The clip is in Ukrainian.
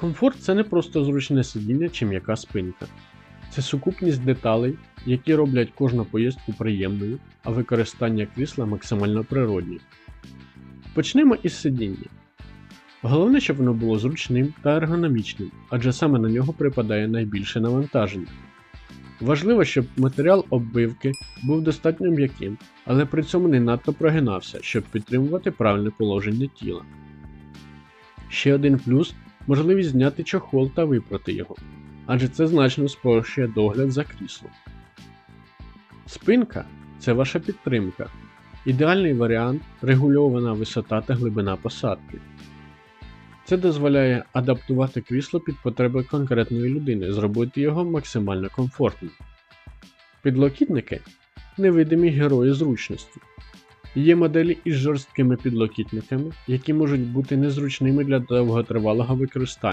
Комфорт це не просто зручне сидіння чи м'яка спинка. Це сукупність деталей, які роблять кожну поїздку приємною, а використання крісла максимально природнім. Почнемо із сидіння. Головне, щоб воно було зручним та ергономічним, адже саме на нього припадає найбільше навантаження. Важливо, щоб матеріал оббивки був достатньо м'яким, але при цьому не надто прогинався, щоб підтримувати правильне положення тіла. Ще один плюс можливість зняти чохол та випрати його, адже це значно спрощує догляд за кріслом. Спинка це ваша підтримка. Ідеальний варіант регульована висота та глибина посадки. Це дозволяє адаптувати крісло під потреби конкретної людини, зробити його максимально комфортним. Підлокітники невидимі герої зручності. Є моделі із жорсткими підлокітниками, які можуть бути незручними для довготривалого використання.